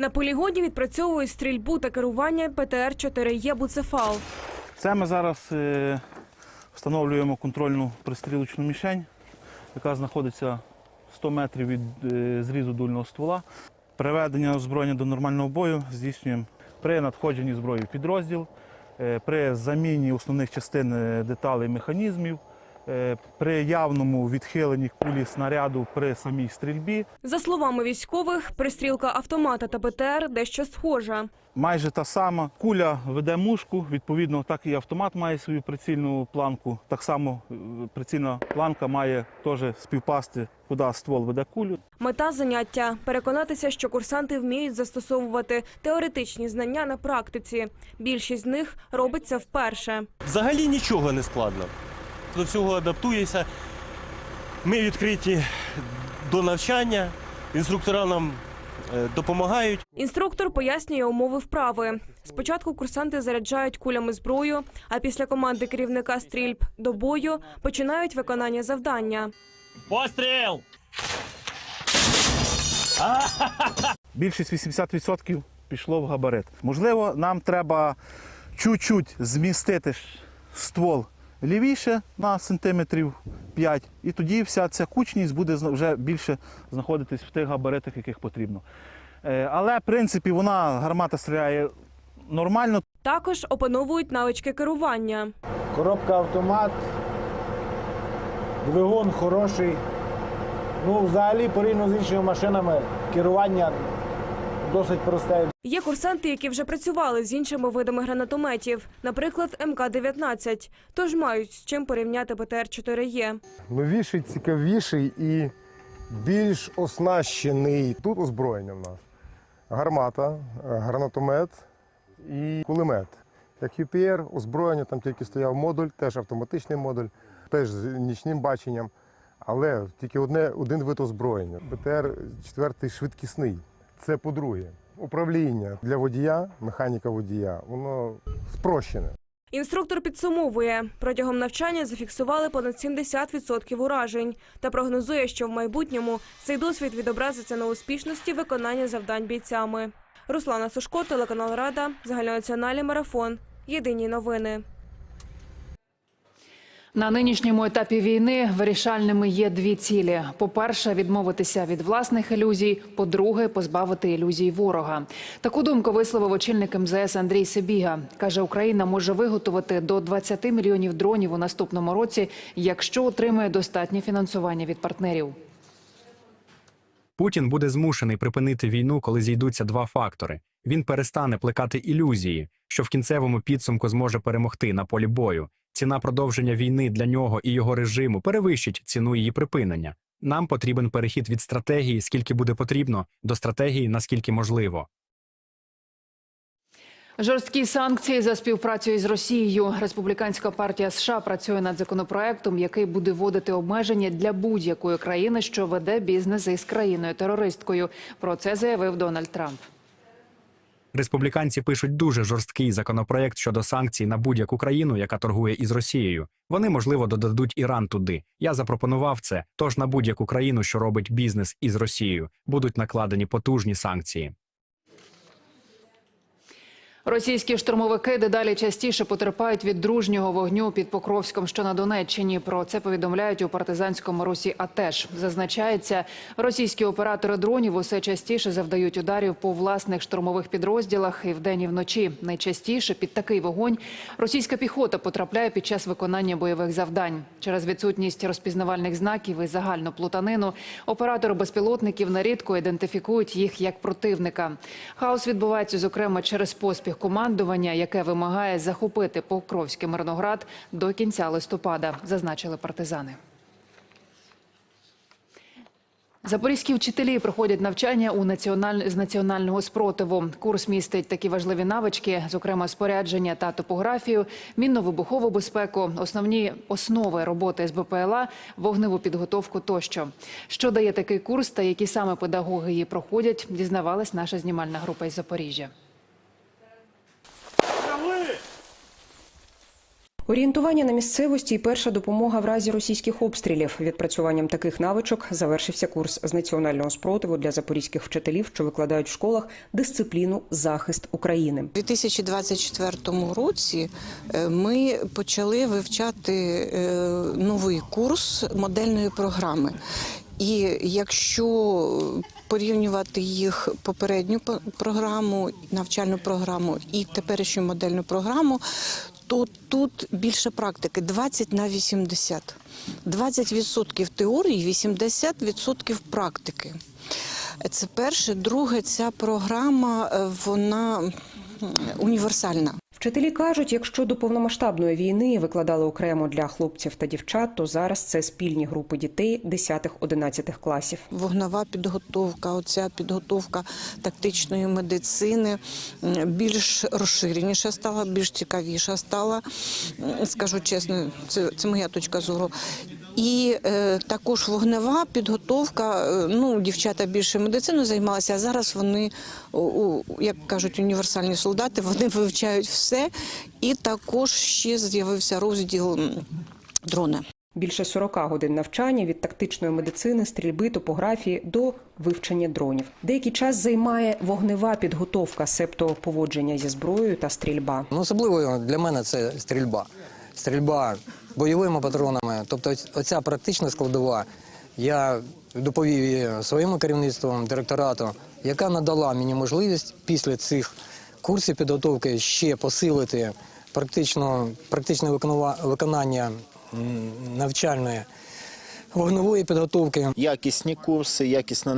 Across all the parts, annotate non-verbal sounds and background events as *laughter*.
На полігоні відпрацьовують стрільбу та керування ПТР-4Е «Буцефал». Це ми зараз е, встановлюємо контрольну пристрілочну мішень, яка знаходиться 100 метрів від е, зрізу дульного ствола. Приведення озброєння до нормального бою здійснюємо при надходженні зброї в підрозділ, е, при заміні основних частин е, деталей механізмів, е, при явному відхиленні кулі снаряду при самій стрільбі. За словами військових, пристрілка автомата та ПТР дещо схожа. Майже та сама куля веде мушку, відповідно, так і автомат має свою прицільну планку. Так само е, прицільна планка має теж співпасти, куди ствол веде кулю. Мета заняття переконатися, що курсанти вміють застосовувати теоретичні знання на практиці. Більшість з них робиться вперше. Взагалі нічого не складно. До цього адаптуєшся. Ми відкриті до навчання, інструктора нам е, допомагають. Інструктор пояснює умови вправи. Спочатку курсанти заряджають кулями зброю, а після команди керівника стрільб до бою починають виконання завдання. Постріл! Більшість 80% пішло в габарит. Можливо, нам треба чуть-чуть змістити ствол лівіше на сантиметрів 5, і тоді вся ця кучність буде вже більше знаходитись в тих габаритах, яких потрібно. Е, Але, в принципі, вона гармата стріляє нормально, Також опановують навички керування. Коробка автомат, двигун хороший. Ну, взагалі, порівняно з іншими машинами, керування досить просте. Є курсанти, які вже працювали з іншими видами гранатометів, наприклад, МК-19, тож мають з чим порівняти ПТР-4Е. новіший, цікавіший і більш оснащений. Тут озброєння в нас. Гармата, е, гранатомет і кулемет. Як UPR, озброєння, там тільки стояв модуль, теж автоматичний модуль, теж з нічним баченням. Але тільки одне, один вид озброєння. БТР 4 швидкісний. Це по-друге. Управління для водія, механіка водія, воно спрощене. Інструктор підсумовує, протягом навчання зафіксували понад 70% уражень та прогнозує, що в майбутньому цей досвід відобразиться на успішності виконання завдань бійцями. Руслана Сушко, телеканал Рада, загальнонаціональний марафон. Єдині новини. На нинішньому етапі війни вирішальними є дві цілі: по-перше, відмовитися від власних ілюзій. По-друге, позбавити ілюзій ворога. Таку думку висловив очільник МЗС Андрій Себіга. каже, Україна може виготовити до 20 мільйонів дронів у наступному році, якщо отримає достатнє фінансування від партнерів. Путін буде змушений припинити війну, коли зійдуться два фактори. Він перестане плекати ілюзії, що в кінцевому підсумку зможе перемогти на полі бою. Ціна продовження війни для нього і його режиму перевищить ціну її припинення. Нам потрібен перехід від стратегії, скільки буде потрібно, до стратегії, наскільки можливо. Жорсткі санкції за співпрацю із Росією. Республіканська партія США працює над законопроектом, який буде вводити обмеження для будь-якої країни, що веде бізнес із країною терористкою. Про це заявив Дональд Трамп. Республіканці пишуть дуже жорсткий законопроект щодо санкцій на будь-яку країну, яка торгує із Росією. Вони, можливо, додадуть Іран туди. Я запропонував це. Тож на будь-яку країну, що робить бізнес із Росією, будуть накладені потужні санкції. Російські штурмовики дедалі частіше потерпають від дружнього вогню під Покровськом, що на Донеччині. Про це повідомляють у партизанському русі. АТЕШ зазначається, російські оператори дронів усе частіше завдають ударів по власних штурмових підрозділах і вдень і вночі. Найчастіше під такий вогонь російська піхота потрапляє під час виконання бойових завдань. Через відсутність розпізнавальних знаків і загальну плутанину оператори безпілотників нерідко ідентифікують їх як противника. Хаос відбувається зокрема через поспіх командування, яке вимагає захопити Покровський Мирноград до кінця листопада, зазначили партизани. Запорізькі вчителі проходять навчання у національ... з національного спротиву. Курс містить такі важливі навички, зокрема спорядження та топографію, мінно-вибухову безпеку, основні основи роботи з БПЛА, вогневу підготовку тощо. Що дає такий курс та які саме педагоги її проходять, дізнавалась наша знімальна група із Запоріжжя. Орієнтування на місцевості і перша допомога в разі російських обстрілів. Відпрацюванням таких навичок завершився курс з національного спротиву для запорізьких вчителів, що викладають в школах дисципліну захист України. У 2024 році е, ми почали вивчати е, новий курс модельної програми. І якщо порівнювати їх попередню по- програму, навчальну програму і теперішню модельну програму, то тут більше практики 20 на 80. 20% теорії, 80% практики. Це перше. Друге, ця програма е, вона універсальна. Вчителі кажуть, якщо до повномасштабної війни викладали окремо для хлопців та дівчат, то зараз це спільні групи дітей 10-11 класів. Вогнова підготовка, оця підготовка тактичної медицини більш розширеніша стала, більш цікавіша стала. Скажу чесно, це, це моя точка зору. І е, також вогнева підготовка. е, Ну, дівчата більше медициною займалися, а зараз вони, у- у, як кажуть, універсальні солдати, вони *laughs* вивчають все. І також ще з'явився розділ дрони. Більше 40 годин навчання від тактичної медицини, стрільби, топографії до вивчення дронів. Деякий час займає вогнева підготовка, себто поводження зі зброєю та стрільба. Ну, особливо для мене це стрільба. Стрільба бойовими патронами. Тобто, оця практична складова. Я доповів її своєму керівництву, директорату, яка надала мені можливість після цих курсів підготовки ще посилити практично, практичне виконання навчальної вогневої підготовки. якісні курси, якісно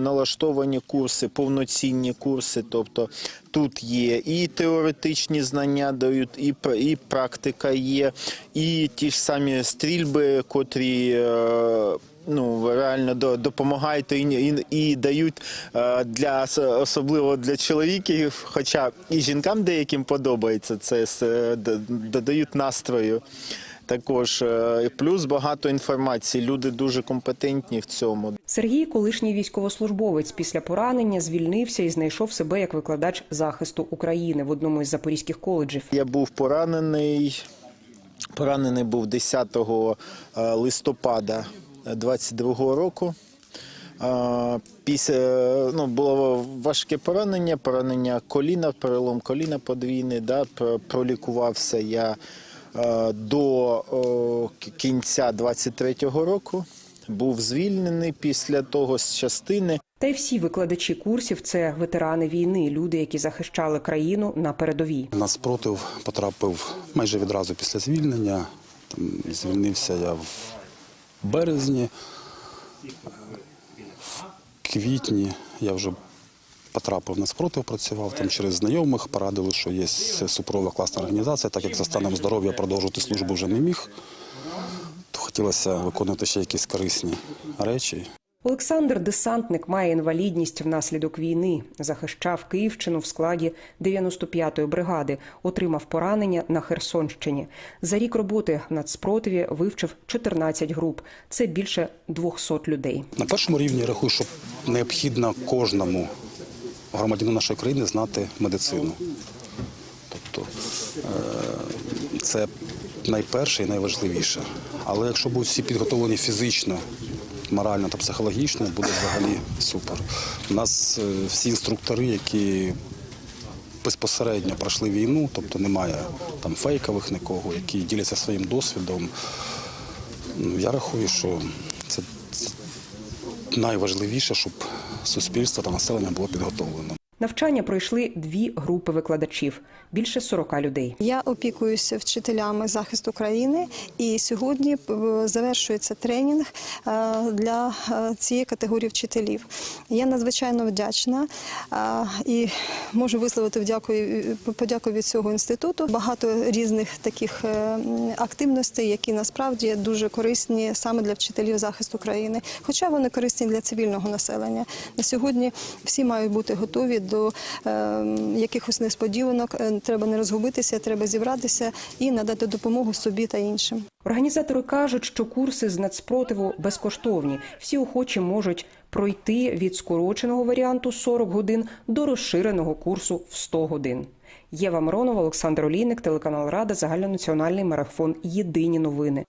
налаштовані курси, повноцінні курси. Тобто тут є і теоретичні знання дають, і, і практика є, і ті ж самі стрільби, котрі. е, Ну, реально допомагають і, і, і дають е, для особливо для чоловіків, хоча і жінкам деяким подобається це, додають настрою. Також е, плюс багато інформації. Люди дуже компетентні в цьому. Сергій, колишній військовослужбовець, після поранення звільнився і знайшов себе як викладач захисту України в одному із запорізьких коледжів. Я був поранений. Поранений був 10 е, листопада 22 року. Е, Після ну, було важке поранення, поранення коліна, перелом коліна подвійний. Да, пролікувався я до кінця 23-го року. Був звільнений після того з частини. Та й всі викладачі курсів це ветерани війни, люди, які захищали країну на передовій. На спротив потрапив майже відразу після звільнення. Там звільнився я в березні. В квітні я вже потрапив на спротив, працював там через знайомих, порадили, що є супрова класна організація, так як за станом здоров'я продовжувати службу вже не міг. То хотілося виконувати ще якісь корисні речі. Олександр Десантник має інвалідність внаслідок війни. Захищав Київщину в складі 95-ї бригади, отримав поранення на Херсонщині. За рік роботи в нацспротиві вивчив 14 груп. Це більше 200 людей. На першому рівні я рахую, що необхідно кожному громадянину нашої країни знати медицину. Тобто е, це найперше і найважливіше. Але якщо будуть всі підготовлені фізично, морально та психологічно, буде взагалі супер. У нас е, всі інструктори, які безпосередньо пройшли війну, тобто немає там фейкових нікого, які діляться своїм досвідом. Ну, Я рахую, що це найважливіше, щоб суспільство та населення було підготовлено. Навчання пройшли дві групи викладачів, більше 40 людей. Я опікуюся вчителями захисту країни, і сьогодні е, завершується тренінг е, для е, цієї категорії вчителів. Я надзвичайно вдячна і можу висловити вдяку, подяку від цього інституту. Багато різних таких активностей, які насправді дуже корисні саме для вчителів захисту країни, хоча вони корисні для цивільного населення. На сьогодні всі мають бути готові до е, якихось несподіванок. Е, Треба не розгубитися, треба зібратися і надати допомогу собі та іншим. Організатори кажуть, що курси з нацспротиву безкоштовні. Всі охочі можуть пройти від скороченого варіанту 40 годин до розширеного курсу в 100 годин. Єва Миронова, Олександр Олійник, телеканал Рада, загальнонаціональний марафон. Єдині новини.